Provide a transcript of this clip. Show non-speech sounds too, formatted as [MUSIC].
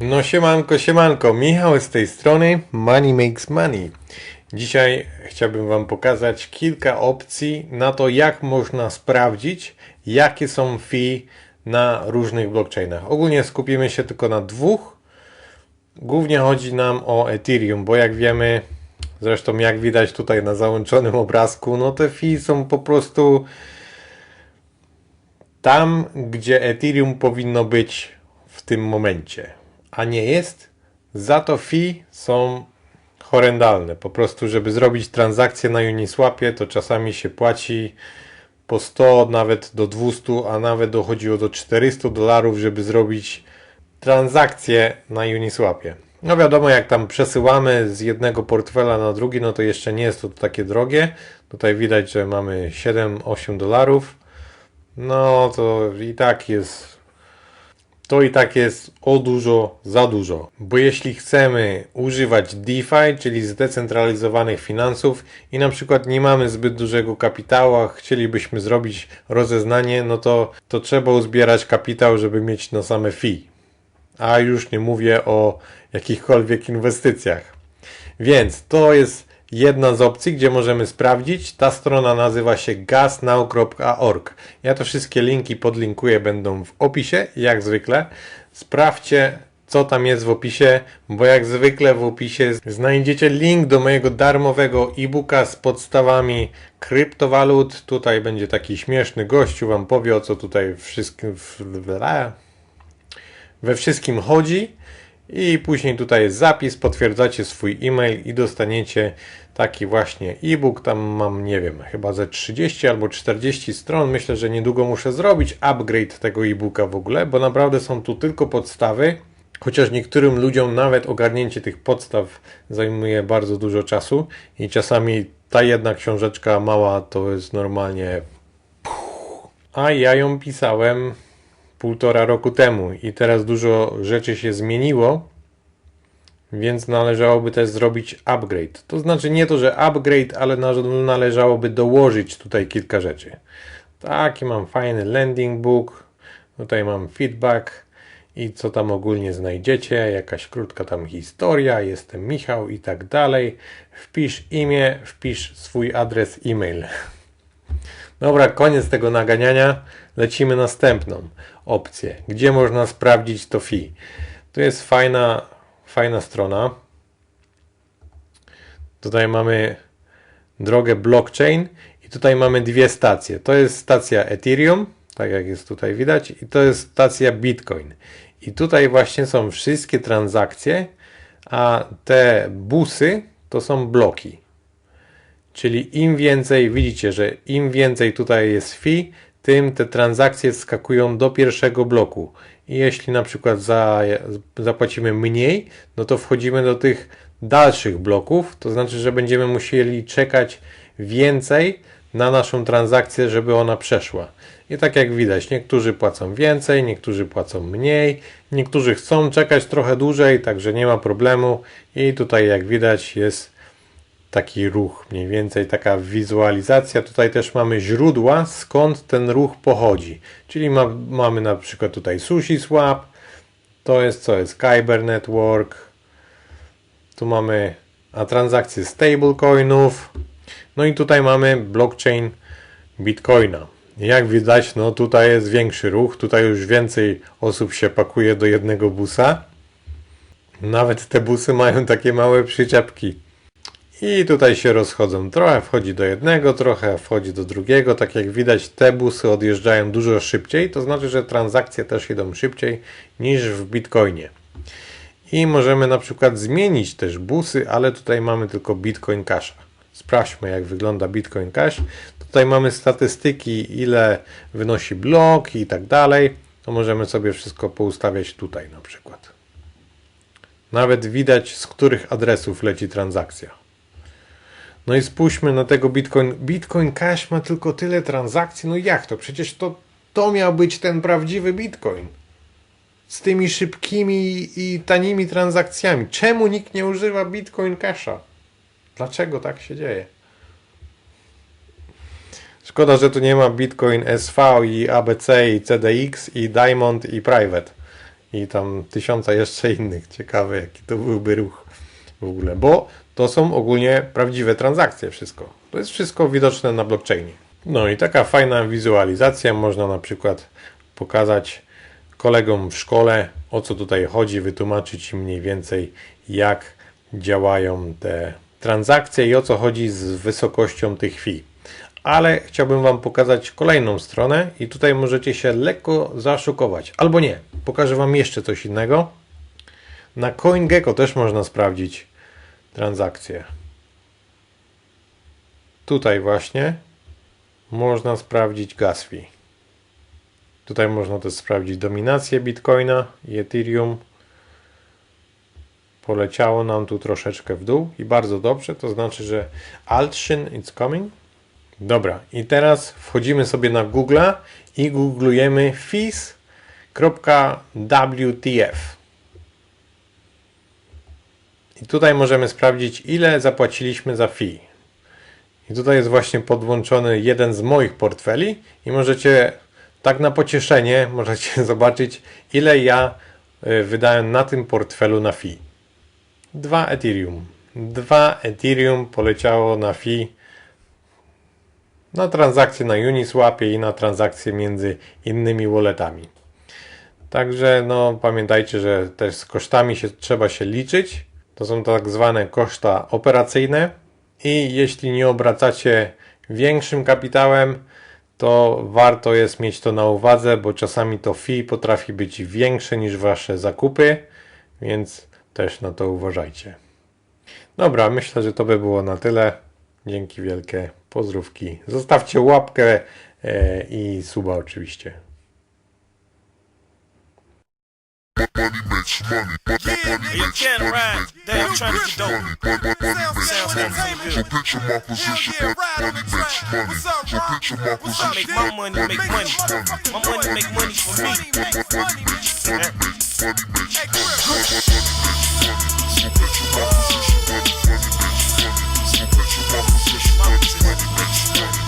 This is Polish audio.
No siemanko, siemanko, Michał z tej strony Money Makes Money. Dzisiaj chciałbym Wam pokazać kilka opcji na to, jak można sprawdzić, jakie są fee na różnych blockchainach. Ogólnie skupimy się tylko na dwóch. Głównie chodzi nam o Ethereum, bo jak wiemy, zresztą jak widać tutaj na załączonym obrazku, no te fee są po prostu tam, gdzie Ethereum powinno być w tym momencie, a nie jest. Za to fee są horrendalne. Po prostu, żeby zrobić transakcję na Uniswapie, to czasami się płaci po 100, nawet do 200, a nawet dochodziło do 400 dolarów, żeby zrobić transakcję na Uniswapie. No wiadomo, jak tam przesyłamy z jednego portfela na drugi, no to jeszcze nie jest to takie drogie. Tutaj widać, że mamy 7-8 dolarów. No to i tak jest. To i tak jest o dużo za dużo. Bo jeśli chcemy używać DeFi, czyli zdecentralizowanych finansów i na przykład nie mamy zbyt dużego kapitału, a chcielibyśmy zrobić rozeznanie, no to, to trzeba uzbierać kapitał, żeby mieć na same fee. A już nie mówię o jakichkolwiek inwestycjach. Więc to jest jedna z opcji, gdzie możemy sprawdzić. Ta strona nazywa się gasnow.org. Ja to wszystkie linki podlinkuję, będą w opisie, jak zwykle. Sprawdźcie, co tam jest w opisie, bo jak zwykle w opisie znajdziecie link do mojego darmowego e-booka z podstawami kryptowalut. Tutaj będzie taki śmieszny gościu, wam powie o co tutaj wszystkim we wszystkim chodzi. I później tutaj jest zapis, potwierdzacie swój e-mail i dostaniecie taki właśnie e-book. Tam mam, nie wiem, chyba ze 30 albo 40 stron. Myślę, że niedługo muszę zrobić upgrade tego e-booka w ogóle, bo naprawdę są tu tylko podstawy. Chociaż niektórym ludziom nawet ogarnięcie tych podstaw zajmuje bardzo dużo czasu i czasami ta jedna książeczka mała to jest normalnie. A ja ją pisałem półtora roku temu i teraz dużo rzeczy się zmieniło, więc należałoby też zrobić upgrade. To znaczy nie to, że upgrade, ale należałoby dołożyć tutaj kilka rzeczy. Taki mam fajny landing book, tutaj mam feedback i co tam ogólnie znajdziecie, jakaś krótka tam historia, jestem Michał i tak dalej. Wpisz imię, wpisz swój adres e-mail. [LAUGHS] Dobra, koniec tego naganiania. Lecimy następną opcję. Gdzie można sprawdzić to fee? Tu jest fajna, fajna strona. Tutaj mamy drogę blockchain i tutaj mamy dwie stacje. To jest stacja Ethereum, tak jak jest tutaj widać, i to jest stacja Bitcoin. I tutaj właśnie są wszystkie transakcje, a te busy to są bloki. Czyli im więcej, widzicie, że im więcej tutaj jest fee, tym te transakcje skakują do pierwszego bloku. Jeśli na przykład za, zapłacimy mniej, no to wchodzimy do tych dalszych bloków, to znaczy, że będziemy musieli czekać więcej na naszą transakcję, żeby ona przeszła. I tak jak widać, niektórzy płacą więcej, niektórzy płacą mniej, niektórzy chcą czekać trochę dłużej, także nie ma problemu. I tutaj jak widać jest taki ruch, mniej więcej taka wizualizacja. Tutaj też mamy źródła, skąd ten ruch pochodzi. Czyli ma, mamy na przykład tutaj SushiSwap, to jest co jest Kyber Network, tu mamy a transakcje stablecoinów, no i tutaj mamy blockchain Bitcoina. Jak widać, no tutaj jest większy ruch, tutaj już więcej osób się pakuje do jednego busa. Nawet te busy mają takie małe przyczepki. I tutaj się rozchodzą. Trochę wchodzi do jednego, trochę wchodzi do drugiego. Tak jak widać, te busy odjeżdżają dużo szybciej. To znaczy, że transakcje też idą szybciej niż w Bitcoinie. I możemy na przykład zmienić też busy, ale tutaj mamy tylko Bitcoin Cash. Sprawdźmy, jak wygląda Bitcoin Cash. Tutaj mamy statystyki, ile wynosi blok i tak dalej. To możemy sobie wszystko poustawiać tutaj na przykład. Nawet widać, z których adresów leci transakcja. No i spójrzmy na tego Bitcoin. Bitcoin Cash ma tylko tyle transakcji. No jak to? Przecież to, to miał być ten prawdziwy Bitcoin. Z tymi szybkimi i tanimi transakcjami. Czemu nikt nie używa Bitcoin Casha? Dlaczego tak się dzieje? Szkoda, że tu nie ma Bitcoin SV i ABC i CDX i Diamond i Private. i tam tysiąca jeszcze innych. Ciekawe, jaki to byłby ruch w ogóle, bo to są ogólnie prawdziwe transakcje wszystko. To jest wszystko widoczne na blockchainie. No i taka fajna wizualizacja, można na przykład pokazać kolegom w szkole, o co tutaj chodzi, wytłumaczyć im mniej więcej, jak działają te transakcje i o co chodzi z wysokością tych fee. Ale chciałbym Wam pokazać kolejną stronę i tutaj możecie się lekko zaszokować. Albo nie, pokażę Wam jeszcze coś innego. Na CoinGecko też można sprawdzić transakcje. Tutaj właśnie można sprawdzić gas fee. Tutaj można też sprawdzić dominację Bitcoina i Ethereum. Poleciało nam tu troszeczkę w dół i bardzo dobrze, to znaczy, że Altshyn it's coming. Dobra, i teraz wchodzimy sobie na Google i googlujemy fees.wtf. I tutaj możemy sprawdzić, ile zapłaciliśmy za fee. I tutaj jest właśnie podłączony jeden z moich portfeli i możecie tak na pocieszenie [LAUGHS] możecie zobaczyć, ile ja y, wydałem na tym portfelu na fee. 2 Ethereum. 2 Ethereum poleciało na fee na transakcje na Uniswapie i na transakcje między innymi walletami. Także no, pamiętajcie, że też z kosztami się, trzeba się liczyć. To są tak zwane koszta operacyjne i jeśli nie obracacie większym kapitałem, to warto jest mieć to na uwadze, bo czasami to fee potrafi być większe niż wasze zakupy, więc też na to uważajcie. Dobra, myślę, że to by było na tyle. Dzięki wielkie, pozdrówki. Zostawcie łapkę e, i suba oczywiście. money makes money. Yeah, money you can't ride. Damn, trying to dope. Money, money makes money. So picture my position. Yeah, yeah, money makes money. So picture my position. I make my money, make money. My money make money for me. Money makes money, money makes money, money makes money. So picture my position. Money, money makes money. So picture my position. Money, money makes money.